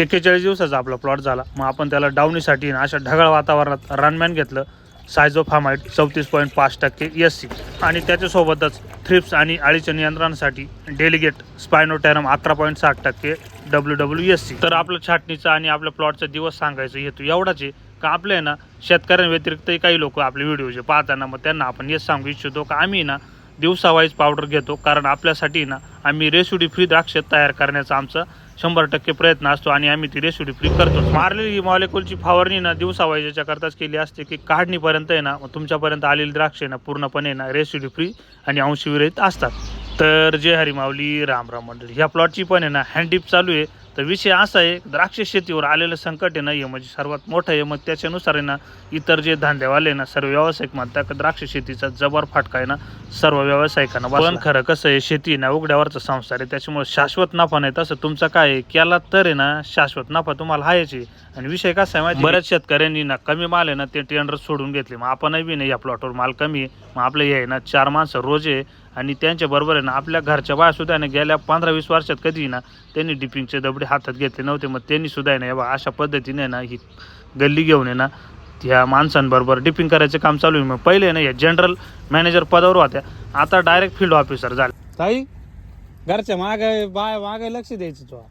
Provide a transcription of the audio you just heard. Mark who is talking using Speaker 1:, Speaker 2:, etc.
Speaker 1: एक्केचाळीस दिवसाचा आपला प्लॉट झाला. मग आपण त्याला डावणीसाठी अशा ढगाळ वातावरणात रनमॅन घेतलं. सायझो फार्माईट चौतीस पॉईंट पाच टक्के एस सी आणि त्याच्यासोबतच थ्रिप्स आणि अळीच्या नियंत्रणासाठी डेलिगेट स्पायनोटॅरम अकरा पॉईंट साठ टक्के डब्ल्यू डब्ल्यू एस सी तर आपलं छाटणीचा आणि आपल्या प्लॉटचा दिवस सांगायचं हेतू एवढाच आहे का आपल्या आहे ना शेतकऱ्यांव्यतिरिक्तही काही लोक आपले व्हिडिओ जे पाहताना मग त्यांना आपण हेच सांगू इच्छितो का? आम्ही ना दिवसावाईज पावडर घेतो. कारण आपल्यासाठी ना आम्ही रेसिडी फ्री द्राक्ष तयार करण्याचा आमचा शंभर टक्के प्रयत्न असतो आणि आम्ही ती रेसिडी फ्री करतो मारलेली ही मॉलिक्युलची फवारणी ना दिवसावाईजच्या करताच केली असते की काढणीपर्यंत आहे ना मग तुमच्यापर्यंत आलेली द्राक्ष ना पूर्णपणे ना रेसिडी फ्री आणि अंशविरहित असतात. तर जय हरी माऊली राम राम मंडळी. ह्या प्लॉटची पण आहे ना हँडडीप चालू आहे. तर विषय असा आहे द्राक्ष शेतीवर आलेलं संकट आहे ना हे म्हणजे सर्वात मोठं आहे मग त्याच्यानुसार आहे ना इतर जे धंदेवाले आहे ना सर्व व्यावसायिक म्हणतात का द्राक्ष शेतीचा जबर फाटका आहे ना सर्व व्यावसायिकांना पण खरं कसं आहे शेती ना उघड्यावरचा संसार आहे त्याच्यामुळे शाश्वत नफा नाही तसं तुमचा काय आहे केला तर आहे ना शाश्वत नफा तुम्हाला हायच आणि विषय कसा आहे माहिती बऱ्याच शेतकऱ्यांनी ना कमी माल आहे ना ते टेंडर सोडून घेतले मग आपणही बी नाही या प्लॉटवर माल कमी आहे मग आपलं हे आहे ना चार माणसं रोज आहे आणि त्यांच्या बरोबर आहे ना आपल्या घरच्या बाया सुद्धा आहे ना गेल्या पंधरा वीस वर्षात कधी ना त्यांनी डिपिंगचे दबडे हातात घेतले नव्हते मग त्यांनी सुद्धा आहे ना बा अशा पद्धतीने ना ही गल्ली घेऊन आहे ना ह्या माणसांबरोबर डिपिंग करायचं काम चालू आहे. मग पहिले ना या जनरल मॅनेजर पदावर होत्या. आता डायरेक्ट फील्ड ऑफिसर झाले.
Speaker 2: ताई घरच्या मागे बाय मागे लक्ष द्यायचं तुला